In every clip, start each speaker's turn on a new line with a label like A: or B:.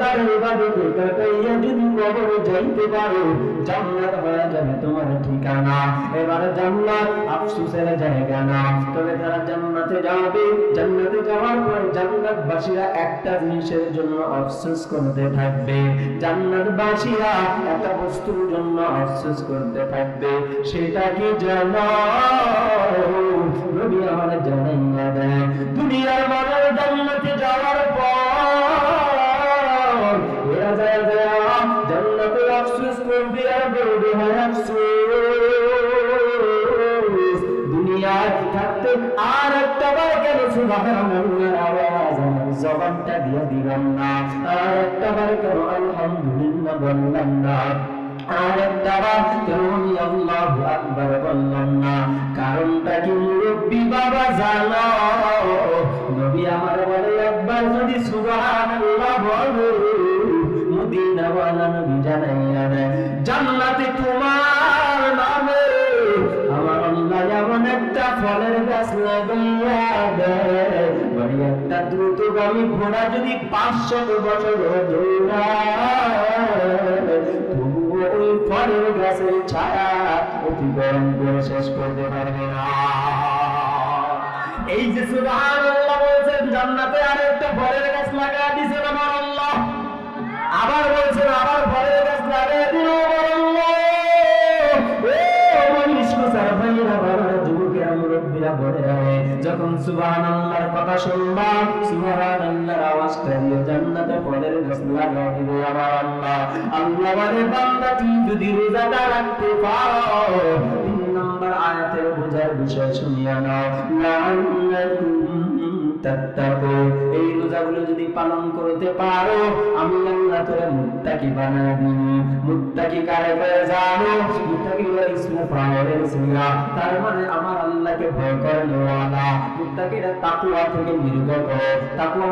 A: তার ইবাদতে যদি যাইতে পারো, জান্নাত হয়ে যাবে তোমার ঠিকানা। এবার জান্নাত আফসোসের জায়গা না। তবে তারা জান্নাতে যাবে। জান্নাতে যাওয়ার পর একটা জিনিসের জন্য আফসোস করতে থাকবে। জান্নাতবাসীরা একটা বস্তুর জন্য আফসোস করতে থাকবে। সেটা কি জানো? নবী আমার জানাইয়া দেয় দুনিয়ার জান্নাতে আফসোস করবে আর বলবে, হয়, আফসোস। দুনিয়ায় থাকতে আর একটা বার কেন সুবহানাল্লাহর আওয়াজ জবানটা দিয়ে দিলাম না? আর একটা বার কেন আলহামদুলিল্লাহ বললাম না? আর একটা বার কেন আমি আল্লাহু আকবার বললাম না? কারণটা কি মুরব্বী বাবা জানো? নবী আমার বলে, একবার যদি সুবহানাল্লাহ বলো একটা ফলের গাছ লাগাইয়া দেয় বলি একটা দ্রুতগামী ঘোড়া যদি পাঁচশো বছর তবুও ওই ফলের গাছের ছায়া অতিক্রম করে শেষ করতে পারবে না। এই যে সুবহানাল্লাহ যখন সুবহানাল্লাহর কথা শুনবা, সুবহানাল্লাহর আওয়াজটা দিয়ে জান্নাতে ফলের গাছ লাগা আমার আল্লাহ। আল্লাহ বান্দা তুই যদি রোজাটা রাখতে পারো, তিন নম্বর আয়াতের বোঝার বিষয় শুনিয়া নাও। লাআল্লাকুম এই রোজাগুলো যদি পালন করতে পারো আমি আল্লাহ তোরে মুত্তাকি দিব। মুত্তাকি কারে জানো? মুত্তাকি হলো ইসমে পাওয়ারের সিরা তার মানে আমার আল্লাহকে ভয় নেওয়ালা। মুত্তাকিরা থেকে নির্গত।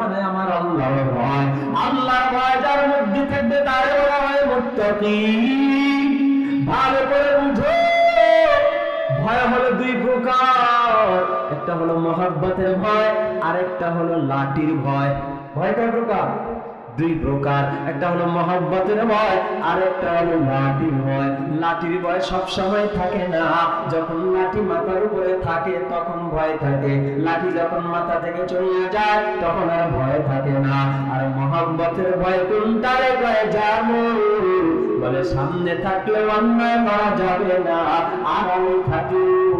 A: মানে আমার আল্লাহর ভয়। আল্লাহর ভয় যার মধ্যে থাকবে, তারে বলা হয় মুত্তাকি। ভালো করে বুঝো। ভয় হলো দুই প্রকার। একটা হলো মহাব্বতের ভয় আর একটা হলো লাঠির ভয়। ভয় কয় প্রকার? দুই প্রকার। একটা হলো মহাব্বতের ভয় আর একটা হলো লাঠির ভয়। লাঠির ভয় সব সময় থাকে না। যখন লাঠি মাথার উপরে থাকে, তখন ভয় থাকে। লাঠি যখন মাথা থেকে চলে যায়, তখন আর ভয় থাকে না। আর মহাব্বতের ভয় কোনটারে কয় জানো? বলে, সামনে থাকলে অন্যায় করা যাবে না, আর আমি থাকলেও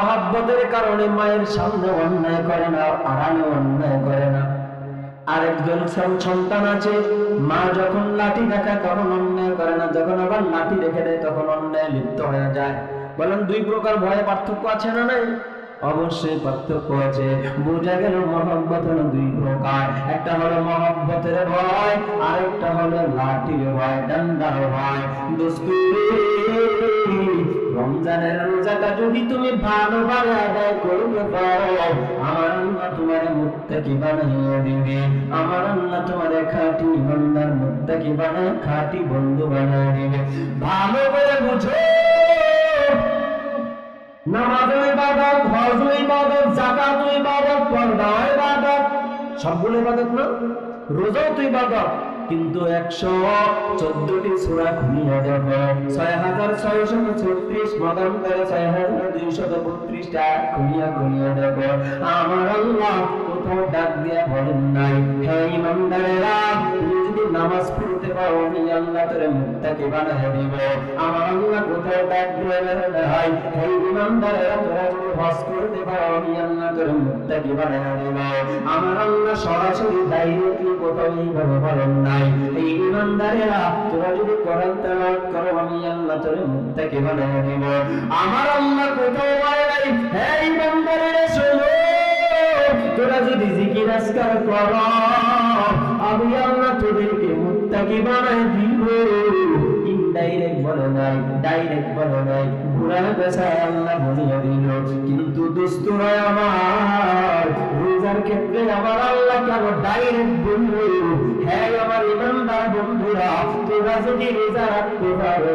A: মহাব্বতের কারণে মায়ের সামনে অন্যায় করে না, আড়ালে অন্যায় করে না। আরেকজন সন্তান আছে, মা যখন লাঠি দেখায় তখন অন্যায় করে না, যখন আবার লাঠি রেখে দেয় তখন অন্যায় লিপ্ত হয়ে যায়। বলেন, দুই প্রকার ভয়ে পার্থক্য আছে না নাই? অবশ্যই পার্থক্য আছে। বোঝা গেল মহব্বত হলো দুই প্রকার। একটা হলো মহব্বতের ভয় আর একটা হলো লাঠির ভয়, ডান্ডার ভয়। দোস্তুরে রমজানের রোজাটা যদি তুমি ভালোভাবে আদায় করতে পারো, আমার আল্লাহ তোমার মুত্তাকি বানাইয়া দিবে। আমার আল্লাহ তোমার খাঁটি ইমানদার মুত্তাকি বানায়, খাঁটি বন্ধু বানায় দিবে। ভালো করে বুঝো। নামাজ ইবাদত, হজ ইবাদত, যাকাত ইবাদত, পর্দা ইবাদত, সবগুলো ইবাদত না? রোজাও তো ইবাদত, কিন্তু একশো চোদ্দটি সুরা ঘুমিয়ে দেখো ছয় হাজার ছয়শত ছত্রিশ মতান্তরে ছয় হাজার দুইশত বত্রিশটা ঘুমিয়া ঘুমিয়ে দেখো আমার আল্লাহ কোথাও ডাক দিয়া বলেন নাই, হে ইমানদারেরা যদি নামাজ পড়তে পারো, আমি আল্লাহ তোরে মুক্তাকে বানায় দিব। আমার আল্লাহ কোথাও ডাক দিয়ে নাই হে ইমানদারেরা তোরা যদি হজ করতে পারো, আমি আল্লাহ তোরে মুক্তাকে বানায় দিব। আমার আল্লাহ সরাসরি ডাইরেক্টলি কোথাও এইভাবে বলেন নাই। এই ইমানদারেরা, তোরা যদি কোরআন তেলাওয়াত করো, আমি আল্লাহ তোরে মুক্তাকে বানায় দিব। আমার আল্লাহ কোথাও বলে নাই, হে ইমানদারেরা, শোনো। তোরা যদি জিকির আজকার কর, আমি আল্লাহ তোদেরকে মুত্তাকি বানাই দিব। ইনডাইরেক্ট নাই, ডাইরেক্ট নাই আল্লাহ দিল। কিন্তু আমার, রোজার ক্ষেত্রে আমার আল্লাহ কেন ডাইরেক্ট হ্যাঁ আমার ইমানদার বন্ধুরা তোরা যদি রোজা রাখতে পারো,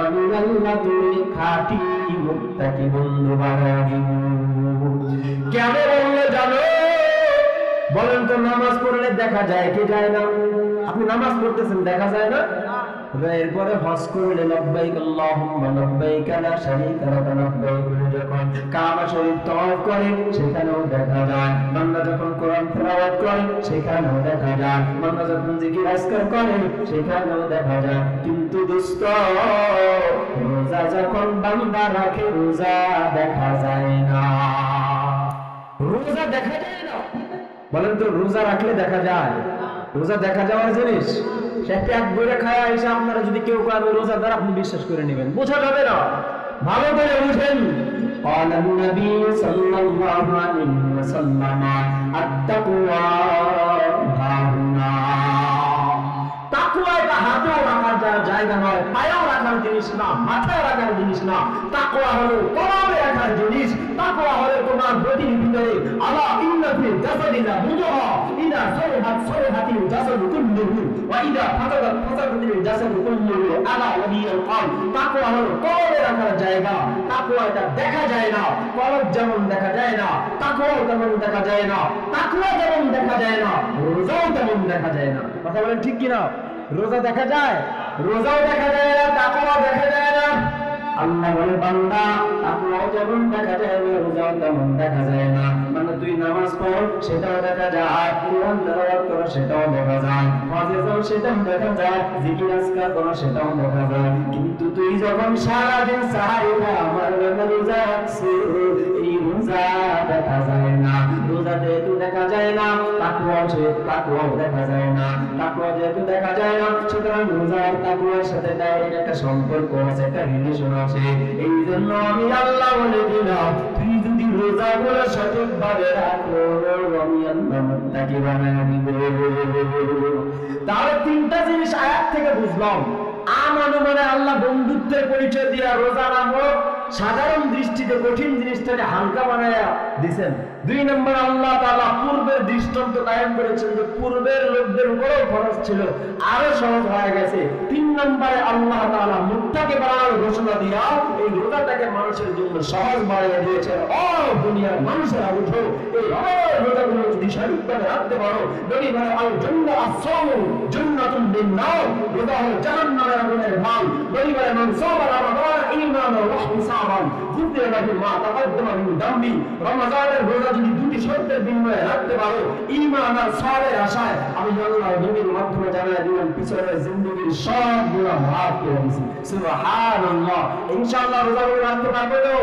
A: আমি আল্লাহ তুমি খাটি মুক্তাকি বন্ধু বানাই দিব। কেন বললে জানো? বলেন তো নামাজ পড়লে দেখা যায় কি যায় না? আপনি নামাজ পড়তেছেন, দেখা যায় না? এরপরে হজ করলে যখন কাবা করে, সেখানেও দেখা যায়। বান্দা যখন কোরআন করে, সেখানেও দেখা যায়। বান্দা যখন জিকির আজকার করে, সেখানেও দেখা যায়। কিন্তু দোস্ত, রোজা যখন বান্দা রাখে, রোজা দেখা যায় না। রোজা দেখা যায় বলেন তো রোজা রাখলে দেখা যায় রোজা দেখা যাওয়ার জিনিস সে পেট ভরে খায় এসে আপনারা যদি কেউ কয় আমি রোজাদার আপনি বিশ্বাস করে নেবেন বোঝা যাবে না ভালো করে বুঝেন قال النبي صلى الله عليه وسلم التقوى هاهنا তাকুয়া এটা হাতেও রাখার যা- জায়গা নয় পায়েও রাখার জিনিস না মাথায় রাখার জিনিস না তাকুয়া হলো কলমে রাখার জিনিস তাকুয়া হলো তোমার বডির ভিতরে আলা ইন্না ফি জাসাদিনা মুজহা ইদা সরহাত সরহাতিল জাসাদু কুল্লুহু ওয়া ইদা ফাসাদাত ফাসাদাতিল জাসাদু কুল্লুহু আলা ওয়াহিয়াল কলব তাকুয়া হলো কলমে রাখার জায়গা তাকুয়া এটা দেখা যায় না কলব যেমন দেখা যায় না তাকুয়াও তেমন দেখা যায় না তাকুয়া যেমন দেখা যায় না রোজাও তেমন দেখা যায় না কথা বলেন ঠিক কি না রোজা দেখা যায়? রোজাও দেখা যায় না তাকুয়াও দেখা যায় না। আল্লাহ বলে, বান্দা তাকুয়াও যেমন দেখা যায় না রোজাও তেমন দেখা যায় না। মানে তুই নামাজ পড়, সেটাও দেখা যায় কোরআন তেলাওয়াত করো, সেটাও দেখা যায়। হজে যাও, সেটাও দেখা যায়, জিকির, আজকার করো, সেটাও দেখা যায়। কিন্তু তুই যখন সারাদিন সাহারি খায় আমার রোজা রাখছিস, এই রোজা দেখা যায় না। রোজা যেহেতু দেখা যায় না, তাকুয়াও সে তাকুয়াও দেখা যায় না। তাকুয়া যেহেতু দেখা যায় না, সুতরাং রোজা আর তাকুয়ার সাথে ডাইরেক্ট একটা সম্পর্ক আছে, একটা রিলেশন আছে। এই জন্য আমি আল্লাহ বলে দিলাম তুই যদি রোজা গুলো সঠিক ভাবে রাখো আমি আল্লাহ মুত্তাকি বানায় দিব। তাহলে তিনটা জিনিস আয়াত থেকে বুঝলাম। আমানু মানে আল্লাহ বন্ধুত্বের পরিচয় দিয়া রোজা নামক সাধারণ দৃষ্টিতে কঠিন জিনিসটাকে হালকা বানায়া দিছেন। দুই নম্বর, আল্লাহ তাআলা পূর্বের দৃষ্টান্ত কায়েম করেছেন যে পূর্বের লোকদের উপরেও খরচ ছিল, আরও সহজ হয়ে গেছে। তিন নম্বরে, আল্লাহ তাআলা মুক্তাকে বানানোর ঘোষণা দিয়া এই রোজাটাকে মানুষের জন্য সহজ বানিয়ে দিয়েছেন। ও দুনিয়ার মানুষেরা, উঠো, এই আমার রোজাগুলো যদি সঠিকভাবে রাখতে পারো, নবী বলে আল জান্নাহ আস-সাওমু জান্নাতুন লিন-নার রোজা হলো জাহান্নামের আগুনের ঢাল নবী বলে, মান ঈমানান ওয়া লাহু মা মিন রমজানের রোজা যদি দুটি শর্তের বিনিময়ে রাখতে পারো, ঈমান আর আশায় আমি নবীর মাধ্যমে জানাই দিলাম পিছনের মাফ করে সুবহানাল্লাহ। ইনশাআল্লাহ রোজাগুলো রাখতে পারবে তো?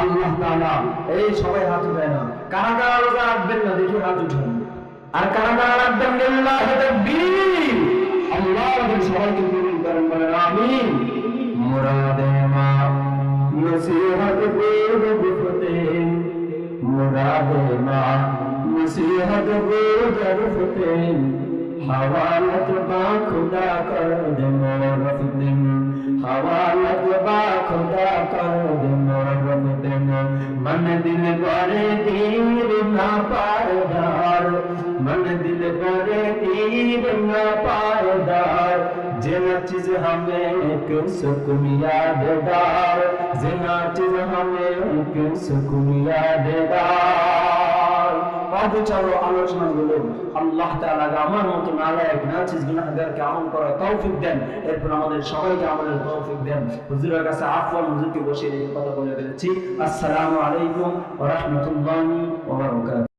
A: আল্লাহ তাআলা এই সবাই হাত উঠায় না। কারা কারা রোজা রাখবেন না দেখি হাত উঠান। আর কারা কারা রাখবেন? লিল্লাহ তাকবীর हद वो जरूफ हवालत बा खुदा कर दे मोरफ दिन हवालत बा खुदा कर दे मोरफ दिन। मन दिल करे तीर ना पारदार मन दिल करे तीर ना पारदार जिना चीज़ हमें एक सुकून यादगार जिना चीज़ हमें एक सुकून यादगार অগোচর আলোচনাগুলো। আল্লাহ তাআলা আমার মতো নালায়ক, নাচিস, গুনাহগারকে আমল করার তৌফিক দেন। এরপর আমাদের সবাইকে আমাদের তৌফিক দেন। হুজুরের কাছে আফওয়ান হুজুরকে বসিয়ে রেখে কথা বলে ফেলেছি। আসসালামু আলাইকুম ওয়া রাহমাতুল্লাহি ওয়া বারাকাতুহু।